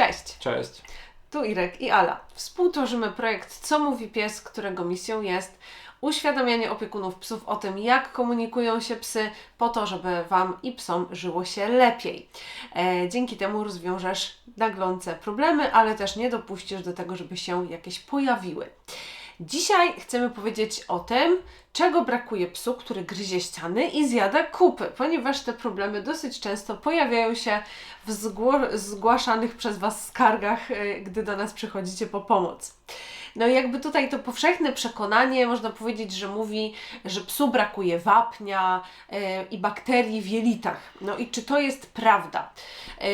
Cześć! Cześć. Tu Irek i Ala. Współtworzymy projekt Co mówi pies, którego misją jest uświadamianie opiekunów psów o tym, jak komunikują się psy, po to, żeby Wam i psom żyło się lepiej. E, dzięki temu rozwiążesz naglące problemy, ale też nie dopuścisz do tego, żeby się jakieś pojawiły. Dzisiaj chcemy powiedzieć o tym, czego brakuje psu, który gryzie ściany i zjada kupy, ponieważ te problemy dosyć często pojawiają się w zgłaszanych przez Was skargach, e, gdy do nas przychodzicie po pomoc. No i jakby tutaj to powszechne przekonanie, można powiedzieć, że mówi, że psu brakuje wapnia e, i bakterii w jelitach. No i czy to jest prawda? E,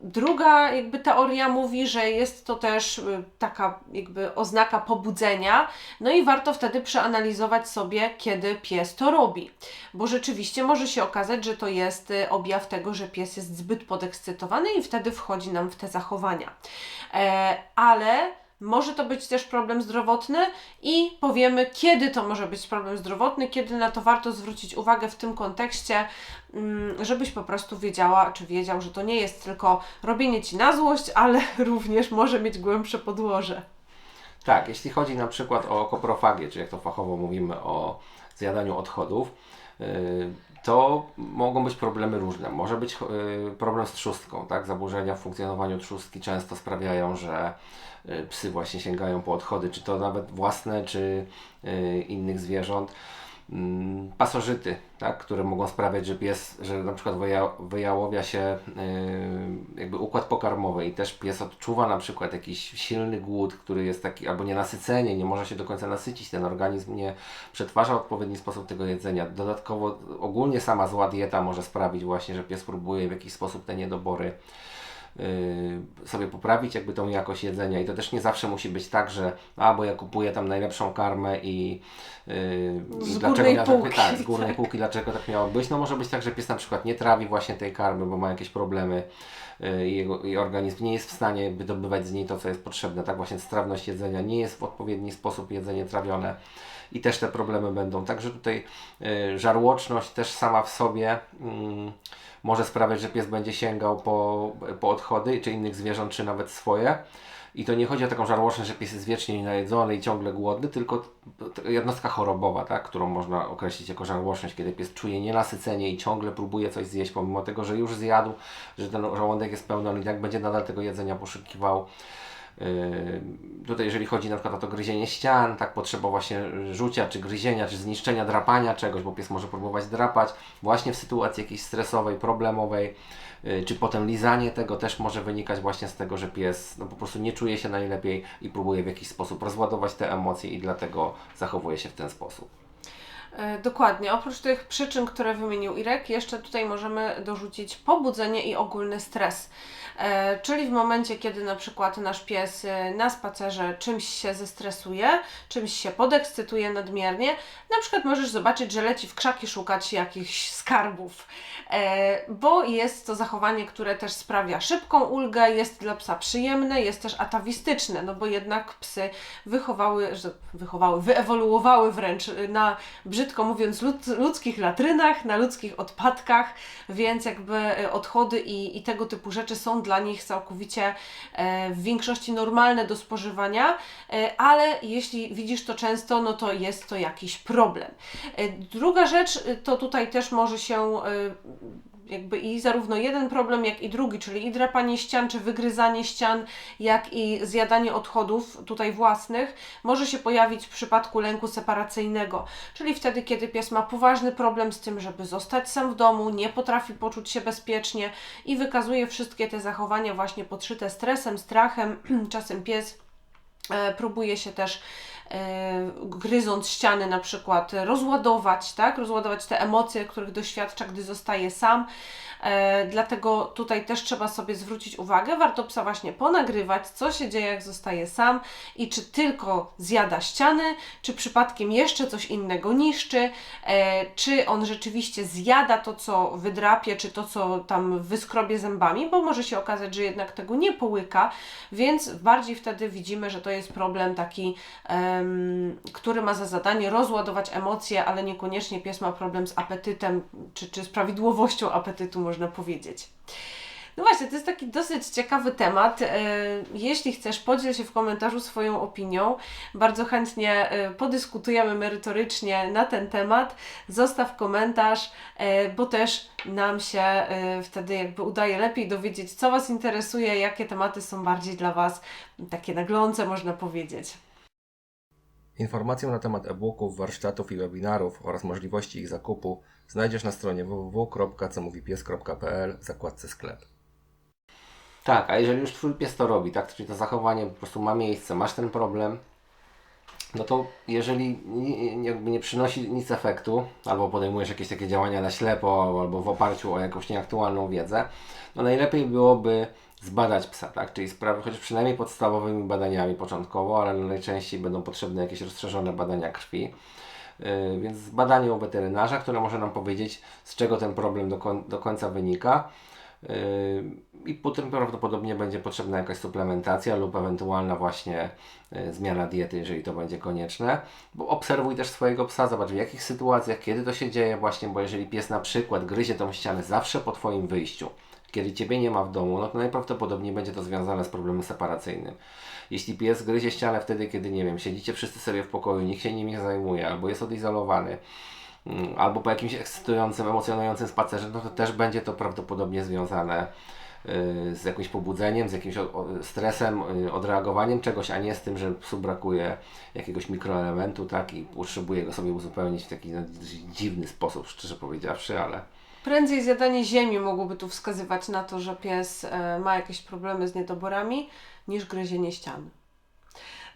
druga jakby teoria mówi, że jest to też e, taka jakby oznaka pobudzenia, no i warto wtedy przeanalizować sobie, kiedy pies to robi. Bo rzeczywiście może się okazać, że to jest objaw tego, że pies jest zbyt podekscytowany i wtedy wchodzi nam w te zachowania. Ale może to być też problem zdrowotny i powiemy, kiedy to może być problem zdrowotny, kiedy na to warto zwrócić uwagę w tym kontekście, mm, żebyś po prostu wiedziała, czy wiedział, że to nie jest tylko robienie ci na złość, ale również może mieć głębsze podłoże. Tak, jeśli chodzi na przykład o koprofagię, czy jak to fachowo mówimy o zjadaniu odchodów, yy, to mogą być problemy różne. Może być yy, problem z trzustką, tak? Zaburzenia w funkcjonowaniu trzustki często sprawiają, że yy, psy właśnie sięgają po odchody, czy to nawet własne, czy yy, innych zwierząt. Mm, Pasożyty, tak, które mogą sprawiać, że pies, że na przykład wyja, wyjałowia się yy, jakby układ pokarmowy i też pies odczuwa na przykład jakiś silny głód, który jest taki, albo nienasycenie, nie może się do końca nasycić, ten organizm nie przetwarza w odpowiedni sposób tego jedzenia. Dodatkowo ogólnie sama zła dieta może sprawić właśnie, że pies próbuje w jakiś sposób te niedobory sobie poprawić jakby tą jakość jedzenia i to też nie zawsze musi być tak, że a bo ja kupuję tam najlepszą karmę i, yy, Z i górnej ja półki, tak, z górnej tak. półki, dlaczego tak miało być? No może być tak, że pies na przykład nie trawi właśnie tej karmy, bo ma jakieś problemy yy, i jego i organizm nie jest w stanie wydobywać z niej to, co jest potrzebne, tak właśnie strawność jedzenia nie jest w odpowiedni sposób jedzenie trawione i też te problemy będą. Także tutaj y, żarłoczność też sama w sobie mm, może sprawiać, że pies będzie sięgał po, po odchody, czy innych zwierząt, czy nawet swoje. I to nie chodzi o taką żarłoczność, że pies jest wiecznie najedzony i ciągle głodny, tylko jednostka chorobowa, tak, którą można określić jako żarłoczność, kiedy pies czuje nienasycenie i ciągle próbuje coś zjeść, pomimo tego, że już zjadł, że ten żołądek jest pełny, on i tak będzie nadal tego jedzenia poszukiwał. Tutaj jeżeli chodzi na przykład o to gryzienie ścian, tak potrzeba właśnie rzucia, czy gryzienia, czy zniszczenia, drapania czegoś, bo pies może próbować drapać właśnie w sytuacji jakiejś stresowej, problemowej, yy, czy potem lizanie tego też może wynikać właśnie z tego, że pies no, po prostu nie czuje się najlepiej i próbuje w jakiś sposób rozładować te emocje i dlatego zachowuje się w ten sposób. E, Dokładnie. Oprócz tych przyczyn, które wymienił Irek, jeszcze tutaj możemy dorzucić pobudzenie i ogólny stres. E, czyli w momencie, kiedy na przykład nasz pies e, na spacerze czymś się zestresuje, czymś się podekscytuje nadmiernie, na przykład możesz zobaczyć, że leci w krzaki szukać jakichś skarbów, bo jest to zachowanie, które też sprawia szybką ulgę, jest dla psa przyjemne, jest też atawistyczne, no bo jednak psy wychowały, że wychowały, wyewoluowały wręcz na brzydko mówiąc, lud, ludzkich latrynach, na ludzkich odpadkach, więc jakby e, odchody i, i tego typu rzeczy są dla nich całkowicie e, w większości normalne do spożywania, e, ale jeśli widzisz to często, no to jest to jakiś problem. Druga rzecz to tutaj też może się jakby i zarówno jeden problem, jak i drugi, czyli i drapanie ścian, czy wygryzanie ścian, jak i zjadanie odchodów tutaj własnych, może się pojawić w przypadku lęku separacyjnego, czyli wtedy, kiedy pies ma poważny problem z tym, żeby zostać sam w domu, nie potrafi poczuć się bezpiecznie i wykazuje wszystkie te zachowania właśnie podszyte stresem, strachem, czasem pies e, próbuje się też gryząc ściany na przykład rozładować, tak? Rozładować te emocje, których doświadcza, gdy zostaje sam. E, dlatego tutaj też trzeba sobie zwrócić uwagę, warto psa właśnie ponagrywać, co się dzieje, jak zostaje sam i czy tylko zjada ściany, czy przypadkiem jeszcze coś innego niszczy, e, czy on rzeczywiście zjada to, co wydrapie, czy to, co tam wyskrobie zębami, bo może się okazać, że jednak tego nie połyka, więc bardziej wtedy widzimy, że to jest problem taki, który ma za zadanie rozładować emocje, ale niekoniecznie pies ma problem z apetytem, czy, czy z prawidłowością apetytu, można powiedzieć. No właśnie, to jest taki dosyć ciekawy temat. E, Jeśli chcesz, podziel się w komentarzu swoją opinią. Bardzo chętnie e, podyskutujemy merytorycznie na ten temat. Zostaw komentarz, e, bo też nam się wtedy jakby udaje lepiej dowiedzieć, co Was interesuje, jakie tematy są bardziej dla Was takie naglące, można powiedzieć. Informacje na temat e-booków, warsztatów i webinarów oraz możliwości ich zakupu znajdziesz na stronie www.comówipies.pl w zakładce sklep. Tak, a jeżeli już Twój pies to robi, tak, czyli to zachowanie po prostu ma miejsce, masz ten problem, no to jeżeli jakby nie przynosi nic efektu, albo podejmujesz jakieś takie działania na ślepo, albo w oparciu o jakąś nieaktualną wiedzę, no najlepiej byłoby zbadać psa, tak? Czyli sprawy, choć przynajmniej podstawowymi badaniami początkowo, ale najczęściej będą potrzebne jakieś rozszerzone badania krwi. Yy, Więc badanie u weterynarza, które może nam powiedzieć, z czego ten problem do, do końca wynika. Yy, I potem prawdopodobnie będzie potrzebna jakaś suplementacja lub ewentualna właśnie yy, zmiana diety, jeżeli to będzie konieczne. Bo obserwuj też swojego psa, zobacz w jakich sytuacjach, kiedy to się dzieje właśnie, bo jeżeli pies na przykład gryzie tą ścianę zawsze po Twoim wyjściu, kiedy Ciebie nie ma w domu, no to najprawdopodobniej będzie to związane z problemem separacyjnym. Jeśli pies gryzie ścianę wtedy, kiedy, nie wiem, siedzicie wszyscy sobie w pokoju, nikt się nim nie zajmuje, albo jest odizolowany, albo po jakimś ekscytującym, emocjonującym spacerze, no to też będzie to prawdopodobnie związane y, z jakimś pobudzeniem, z jakimś stresem, y, odreagowaniem czegoś, a nie z tym, że psu brakuje jakiegoś mikroelementu, tak, i potrzebuje go sobie uzupełnić w taki no, dziwny sposób, szczerze powiedziawszy, ale Prędzej zjadanie ziemi mogłoby tu wskazywać na to, że pies e, ma jakieś problemy z niedoborami, niż gryzienie ścian.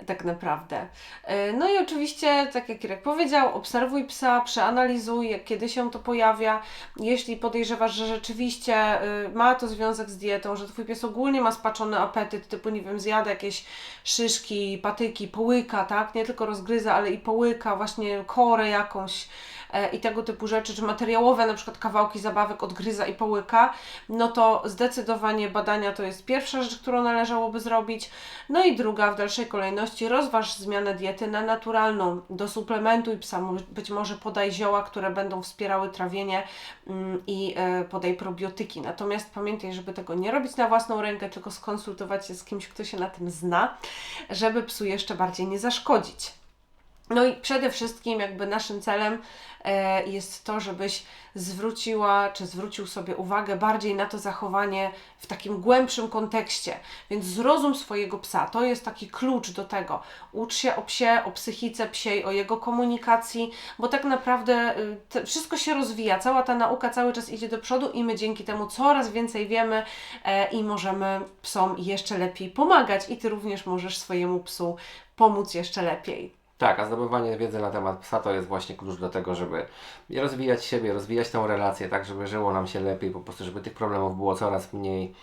Tak naprawdę. E, No i oczywiście, tak jak Irek powiedział, obserwuj psa, przeanalizuj, kiedy się to pojawia. Jeśli podejrzewasz, że rzeczywiście e, ma to związek z dietą, że Twój pies ogólnie ma spaczony apetyt, typu, nie wiem, zjada jakieś szyszki, patyki, połyka, tak? Nie tylko rozgryza, ale i połyka, właśnie korę jakąś i tego typu rzeczy, czy materiałowe, na przykład kawałki zabawek odgryza i połyka, no to zdecydowanie badania to jest pierwsza rzecz, którą należałoby zrobić. No i druga, w dalszej kolejności, rozważ zmianę diety na naturalną. Dosuplementuj psa, być może podaj zioła, które będą wspierały trawienie mm, i e, podaj probiotyki. Natomiast pamiętaj, żeby tego nie robić na własną rękę, tylko skonsultować się z kimś, kto się na tym zna, żeby psu jeszcze bardziej nie zaszkodzić. No i przede wszystkim jakby naszym celem e, jest to, żebyś zwróciła czy zwrócił sobie uwagę bardziej na to zachowanie w takim głębszym kontekście. Więc zrozum swojego psa. To jest taki klucz do tego. Ucz się o psie, o psychice psiej, o jego komunikacji, bo tak naprawdę y, wszystko się rozwija. Cała ta nauka cały czas idzie do przodu i my dzięki temu coraz więcej wiemy e, i możemy psom jeszcze lepiej pomagać. I Ty również możesz swojemu psu pomóc jeszcze lepiej. Tak, a zdobywanie wiedzy na temat psa to jest właśnie klucz do tego, żeby rozwijać siebie, rozwijać tą relację, tak, żeby żyło nam się lepiej, po prostu, żeby tych problemów było coraz mniej.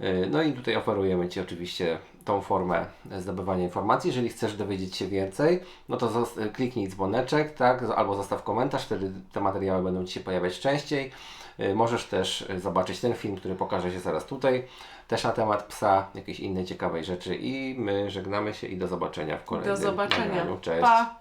Yy, No i tutaj oferujemy Ci oczywiście tą formę zdobywania informacji. Jeżeli chcesz dowiedzieć się więcej, no to kliknij dzwoneczek, tak, albo zostaw komentarz, wtedy te materiały będą Ci się pojawiać częściej. Yy, Możesz też yy, zobaczyć ten film, który pokaże się zaraz tutaj, też na temat psa, jakiejś innej ciekawej rzeczy i my żegnamy się i do zobaczenia w kolejnym Do zobaczenia. nagraniu. Cześć! Pa!